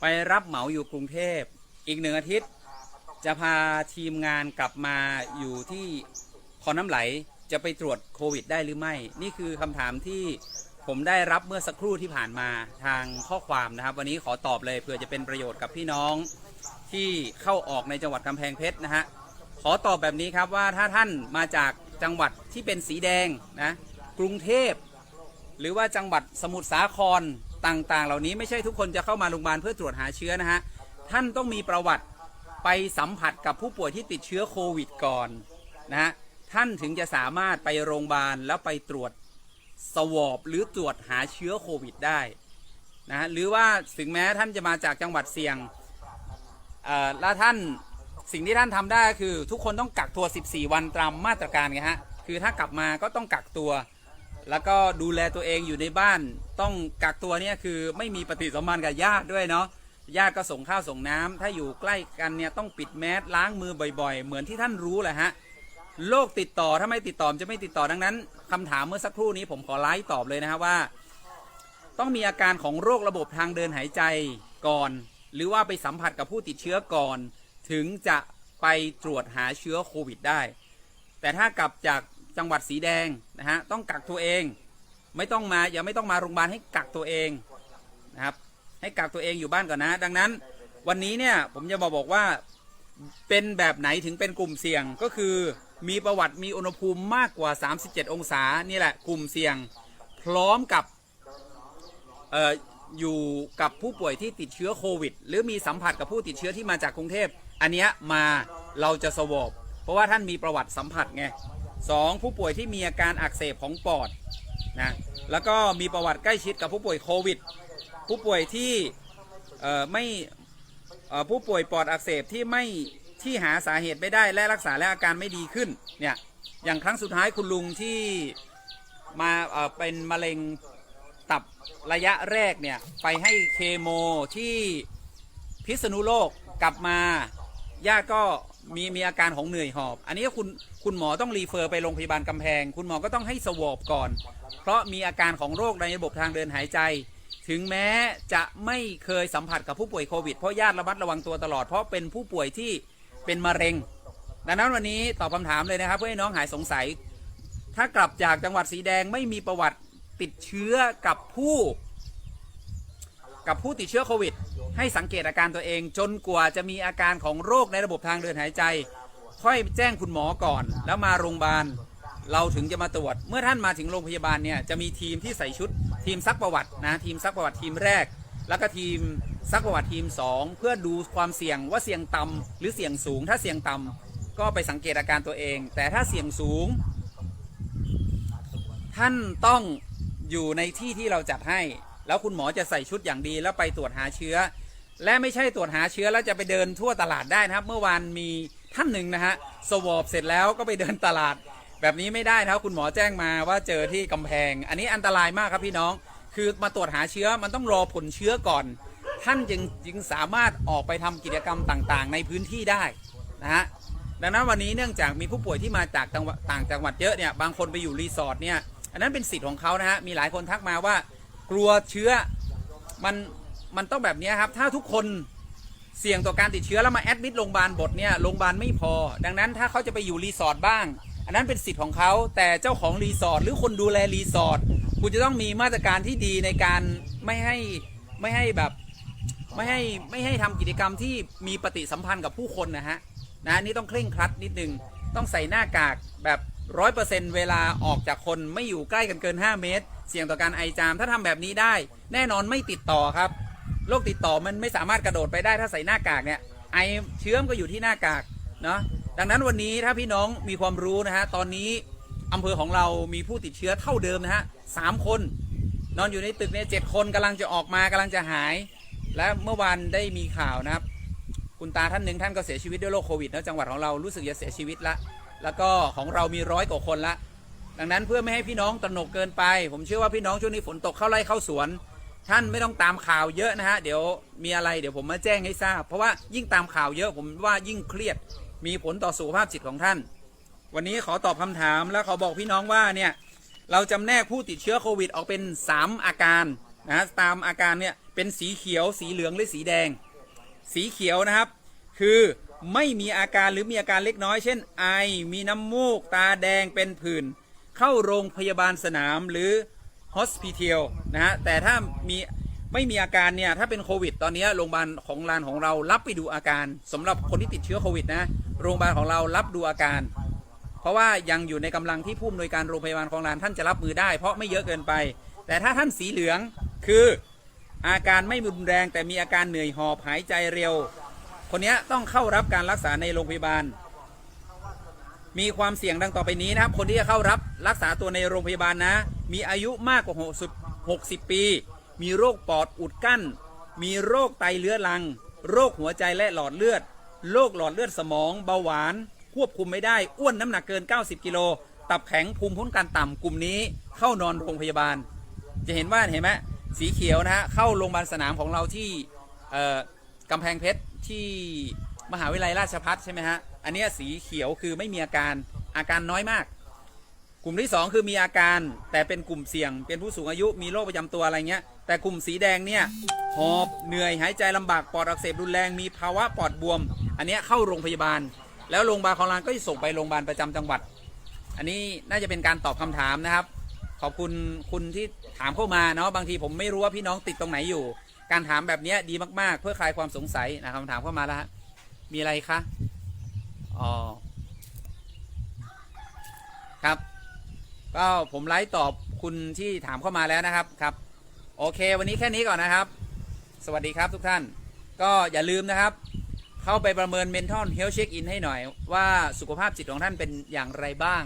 ไปรับเหมาอยู่กรุงเทพอีกหนึ่งอาทิตย์ จะพาทีมงานกลับมาอยู่ที่คอน้ำไหลจะไปตรวจโควิดได้หรือไม่ นี่คือคำถามที่ผมได้รับเมื่อสักครู่ที่ผ่านมาทางข้อความนะครับ วันนี้ขอตอบเลยเพื่อจะเป็นประโยชน์กับพี่น้องที่เข้าออกในจังหวัดกำแพงเพชรนะฮะขอตอบแบบนี้ครับว่าถ้าท่านมาจากจังหวัดที่เป็นสีแดงนะกรุงเทพ หรือว่าจังหวัดสมุทรสาคร ต่างๆ เหล่านี้ไม่ใช่ทุกคนจะเข้ามาโรงพยาบาลเพื่อตรวจหาเชื้อนะฮะ ท่านต้องมีประวัติไปสัมผัสกับผู้ป่วยที่ติดเชื้อโควิดก่อนนะฮะ ท่านถึงจะสามารถไปโรงพยาบาลแล้วไปตรวจสวอปหรือตรวจหาเชื้อโควิดได้นะฮะ หรือว่าถึงแม้ท่านจะมาจากจังหวัดเสี่ยงแล้วท่านสิ่งที่ท่านทำได้คือทุกคนต้องกักตัว 14 วันตามมาตรการไงฮะ คือถ้ากลับมาก็ต้องกักตัว แล้วก็ดูแลตัวเองอยู่ในบ้าน ต้องกักตัวเนี่ยคือไม่มีปฏิสัมพันธ์กับญาติด้วยเนาะญาติก็ส่งข้าวส่งน้ำถ้าอยู่ใกล้กันเนี่ยต้องปิดแมสล้างมือบ่อยๆ เหมือนที่ท่านรู้แหละฮะโรคติดต่อถ้าไม่ติดต่อมันจะไม่ติดต่อดังนั้นคำถามเมื่อสักครู่นี้ผมขอไลฟ์ตอบเลยนะครับว่า ต้องมีอาการของโรคระบบทางเดินหายใจก่อน หรือว่าไปสัมผัสกับผู้ติดเชื้อก่อน ถึงจะไปตรวจหาเชื้อโควิดได้ แต่ถ้ากลับจาก จังหวัดสีแดงนะฮะต้องกักตัวเอง ไม่ต้องมาอย่าไม่ต้องมาโรงพยาบาลให้กักตัวเองนะครับให้กักตัวเองอยู่บ้านก่อนนะ ดังนั้นวันนี้เนี่ยผมจะมาบอกว่าเป็นแบบไหนถึงเป็นกลุ่มเสี่ยงก็คือมีประวัติมีอุณหภูมิมากกว่า 37 องศานี่แหละกลุ่มเสี่ยง พร้อมกับเอ่ออยู่กับผู้ป่วยที่ติดเชื้อโควิด หรือมีสัมผัสกับผู้ติดเชื้อที่มาจากกรุงเทพ อันเนี้ยมาเราจะสวอปเพราะว่าท่านมีประวัติสัมผัสไง สองผู้ป่วยที่มีอาการอักเสบของปอดนะแล้วก็มีประวัติใกล้ชิดกับผู้ป่วยโควิด ผู้ป่วยที่ไม่ผู้ป่วยปอดอักเสบที่ไม่ที่หาสาเหตุไม่ได้และรักษาและอาการไม่ดีขึ้นเนี่ยอย่างครั้งสุดท้ายคุณลุงที่มาเอ่อเป็นมะเร็งตับระยะแรกเนี่ยไปให้เคโมที่พิษณุโลกกลับมาญาติก็ มีมีอาการของเหนื่อยหอบ อันนี้คุณคุณหมอต้องรีเฟอร์ไปโรงพยาบาลกำแพง คุณหมอก็ต้องให้สวอปก่อน เพราะมีอาการของโรคในระบบทางเดินหายใจ ถึงแม้จะไม่เคยสัมผัสกับผู้ป่วยโควิดเพราะญาติระมัดระวังตัวตลอดเพราะเป็นผู้ป่วยที่เป็นมะเร็ง ดังนั้นวันนี้ตอบคำถามเลยนะครับ เพื่อให้น้องหายสงสัย ถ้ากลับจากจังหวัดสีแดงไม่มีประวัติติดเชื้อกับผู้ กับผู้ติดเชื้อโควิด ให้สังเกตอาการตัวเองจนกว่าจะมีอาการของโรคในระบบทางเดินหายใจ ค่อยแจ้งคุณหมอก่อน แล้วมาโรงพยาบาล เราถึงจะมาตรวจ เมื่อท่านมาถึงโรงพยาบาลเนี่ยจะมีทีมที่ใส่ชุด ทีมซักประวัตินะทีมซักประวัติทีมแรก แล้วก็ทีมซักประวัติทีม 2 เพื่อดูความเสี่ยงว่าเสี่ยงต่ำหรือเสี่ยงสูง ถ้าเสี่ยงต่ำก็ไปสังเกตอาการตัวเอง แต่ถ้าเสี่ยงสูง ท่านต้องอยู่ในที่ที่เราจัดให้ แล้วคุณหมอจะใส่ชุดอย่างดีแล้วไปตรวจหาเชื้อ และไม่ใช่ตรวจหาเชื้อแล้วจะไปเดินทั่วตลาดได้นะครับ เมื่อวานมีท่านหนึ่งนะฮะสวอปเสร็จแล้วก็ไปเดินตลาด แบบนี้ไม่ได้นะครับคุณหมอแจ้งมาว่าเจอที่กำแพง อันนี้อันตรายมากครับพี่น้อง คือมาตรวจหาเชื้อมันต้องรอผลเชื้อก่อน ท่านจึงจึงสามารถออกไปทำกิจกรรมต่างๆ ในพื้นที่ได้นะฮะดังนั้นวันนี้เนื่องจากมีผู้ป่วยที่มาจากต่างจังหวัดเยอะเนี่ยบางคนไปอยู่รีสอร์ทเนี่ยอันนั้นเป็นสิทธิ์ของเขานะฮะมีหลายคนทักมาว่ากลัวเชื้อมัน มันต้องแบบนี้ครับ ถ้าทุกคนเสี่ยงต่อการติดเชื้อแล้วมาแอดมิดโรงพยาบาลบทเนี่ยโรงพยาบาลไม่พอ ดังนั้นถ้าเขาจะไปอยู่รีสอร์ทบ้าง อันนั้นเป็นสิทธิ์ของเขาแต่เจ้าของรีสอร์ทหรือคนดูแลรีสอร์ทคุณจะต้องมีมาตรการที่ดีในการไม่ให้ไม่ให้แบบไม่ให้ไม่ให้ทำกิจกรรมที่มีปฏิสัมพันธ์กับผู้คนนะฮะนะนี่ต้องเคร่งครัดนิดนึงต้องใส่หน้ากากแบบร้อยเปอร์เซ็นเวลาออกจากคนไม่อยู่ใกล้กันเกิน 5 เมตร เสี่ยงต่อการไอจามถ้าทำแบบนี้ได้ แน่นอนไม่ติดต่อครับ โรคติดต่อมันไม่สามารถกระโดดไปได้ถ้าใส่หน้ากากเนี่ยไอเชื้อมก็อยู่ที่หน้ากากเนาะดังนั้นวันนี้ถ้าพี่น้องมีความรู้นะฮะตอนนี้อำเภอของเรามีผู้ติดเชื้อเท่าเดิมนะฮะสามคน นอนอยู่ในตึกเนี่ยเจ็ดคนกำลังจะออกมากำลังจะหาย และเมื่อวานได้มีข่าวนะครับ คุณตาท่านหนึ่งท่านก็เสียชีวิตด้วยโรคโควิดนะจังหวัดของเรารู้สึกจะเสียชีวิตละ แล้วก็ของเรามีร้อยกว่าคนละ ดังนั้นเพื่อไม่ให้พี่น้องตระหนกเกินไป ผมเชื่อว่าพี่น้องช่วงนี้ฝนตกเข้าไร่เข้าสวน ท่านไม่ต้องตามข่าวเยอะนะฮะ เดี๋ยวมีอะไรเดี๋ยวผมมาแจ้งให้ทราบ เพราะว่ายิ่งตามข่าวเยอะผมว่ายิ่งเครียด มีผลต่อสุขภาพจิตของท่าน วันนี้ขอตอบคำถามแล้วขอบอกพี่น้องว่าเนี่ยเราจำแนกผู้ติดเชื้อโควิดออกเป็น 3 อาการนะฮะตามอาการเนี่ยเป็นสีเขียว สีเหลืองหรือสีแดง สีเขียวนะครับ คือไม่มีอาการหรือมีอาการเล็กน้อย เช่น ไอมีน้ำมูก ตาแดงเป็นผื่น เข้าโรงพยาบาลสนามหรือ hospital นะฮะแต่ถ้ามีไม่มีอาการเนี่ยถ้าเป็นโควิด ตอนนี้โรงพยาบาลของรานของเรารับไปดูอาการสำหรับคนที่ติดเชื้อโควิดนะโรงพยาบาลของเรารับดูอาการ เพราะว่ายังอยู่ในกำลังที่ผู้อำนวยการโรงพยาบาลของรานท่านจะรับมือได้ เพราะไม่เยอะเกินไป แต่ถ้าท่านสีเหลืองคืออาการไม่รุนแรง แต่มีอาการเหนื่อยหอบหายใจเร็ว คนนี้ต้องเข้ารับการรักษาในโรงพยาบาล มีความเสี่ยงดังต่อไปนี้นะครับคนที่จะเข้ารับรักษาตัวในโรงพยาบาลนะ มีอายุมากกว่า 60 ปี มีโรคปอดอุดกั้น มีโรคไตเรื้อรัง โรคหัวใจและหลอดเลือด โรคหลอดเลือดสมอง เบาหวาน ควบคุมไม่ได้ อ้วนน้ำหนักเกิน 90 กิโล ตับแข็งภูมิคุ้มกันต่ำกลุ่มนี้เข้านอนโรงพยาบาล จะเห็นว่าเห็นไหมสีเขียวนะฮะเข้าโรงพยาบาลสนามของเราที่กำแพงเพชรที่มหาวิทยาลัยราชภัฏใช่ไหมฮะ อันเนี้ยสีเขียวคือไม่มีอาการอาการน้อยมาก ลุ่มที่ 2 คือมีอาการแต่เป็นกลุ่มเสี่ยง เป็นผู้สูงอายุมีโรคประจำตัวอะไรเงี้ย แต่กลุ่มสีแดงเนี่ยหอบเหนื่อยหายใจลำบากปอดอักเสบรุนแรงมีภาวะปอดบวม อันนี้เข้าโรงพยาบาล แล้วโรงพยาบาลของเราก็จะส่งไปโรงพยาบาลประจำจังหวัด อันนี้น่าจะเป็นการตอบคำถามนะครับ ขอบคุณคุณที่ถามเข้ามาเนาะบางทีผมไม่รู้ว่าพี่น้องติดตรงไหนอยู่ การถามแบบนี้ดีมากๆ เพื่อคลายความสงสัยนะคำถามเข้ามาแล้วมีอะไรคะอ๋อครับ ก็ผมไลฟ์ตอบคุณที่ถามเข้ามาแล้วนะครับครับ โอเค วันนี้แค่นี้ก่อนนะครับ สวัสดีครับทุกท่าน ก็อย่าลืมนะครับ เข้าไปประเมิน mental health check in ให้หน่อย ว่าสุขภาพจิตของท่านเป็นอย่างไรบ้าง